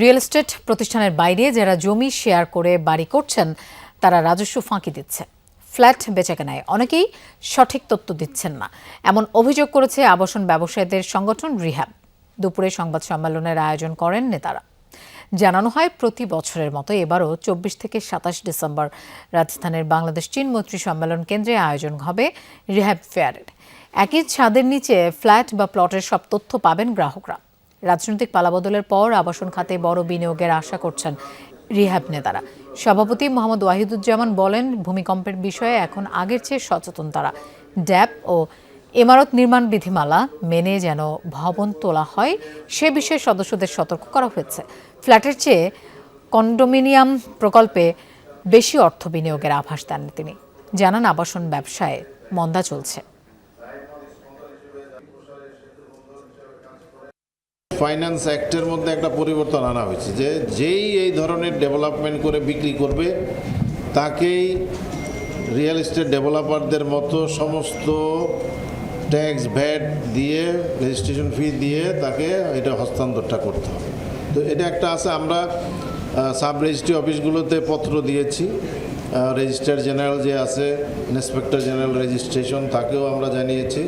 Real estate প্রতিষ্ঠানের বাইরে যারা জমি শেয়ার করে বাড়ি করছেন, তারা রাজস্ব ফাঁকি দিচ্ছে। ফ্ল্যাট বেচাকেনায় অনেকেই সঠিক তথ্য দিচ্ছেন না। এমন অভিযোগ করেছে আবাসন ব্যবসায়ীদের সংগঠন রিহ্যাব। দুপুরে সংবাদ সম্মেলনের আয়োজন করেন নেতারা। জানানো হয়, প্রতি বছরের মতো এবারও চব্বিশ থেকে সাতাশ ডিসেম্বর রাজস্থানের বাংলাদেশ চীন মৈত্রী সম্মেলন কেন্দ্রে আয়োজন হবে রিহ্যাব ফেয়ারের। একই ছাদের নিচে ফ্ল্যাট বা প্লটের সব তথ্য পাবেন গ্রাহকরা। রাজনৈতিক পালাবদলের পর আবাসন খাতে বড় বিনিয়োগের আশা করছেন রিহ্যাব নেতারা। সভাপতি মোহাম্মদ ওয়াহিদুজ্জামান বলেন, ভূমিকম্পের বিষয়ে এখন আগের চেয়ে সচেতন তারা। ড্যাপ ও ইমারত নির্মাণ বিধিমালা মেনে যেন ভবন তোলা হয়, সে বিষয়ে সদস্যদের সতর্ক করা হয়েছে। ফ্ল্যাটের চেয়ে কন্ডোমিনিয়াম প্রকল্পে বেশি অর্থ বিনিয়োগের আভাস দেন তিনি। জানান, আবাসন ব্যবসায় মন্দা চলছে। ফাইন্যান্স অ্যাক্টের মধ্যে একটা পরিবর্তন আনা হয়েছে যে যেই এই ধরনের ডেভেলপমেন্ট করে বিক্রি করবে, তাকেই রিয়েল এস্টেট ডেভেলপারদের মতো সমস্ত ট্যাক্স ভ্যাট দিয়ে রেজিস্ট্রেশন ফি দিয়ে তাকে এটা হস্তান্তরটা করতে হবে। তো এটা একটা আছে, আমরা সাব রেজিস্ট্রি অফিসগুলোতে পত্র দিয়েছি। রেজিস্ট্রার জেনারেল যে আছে ইন্সপেক্টর জেনারেল রেজিস্ট্রেশন তাকেও আমরা জানিয়েছি।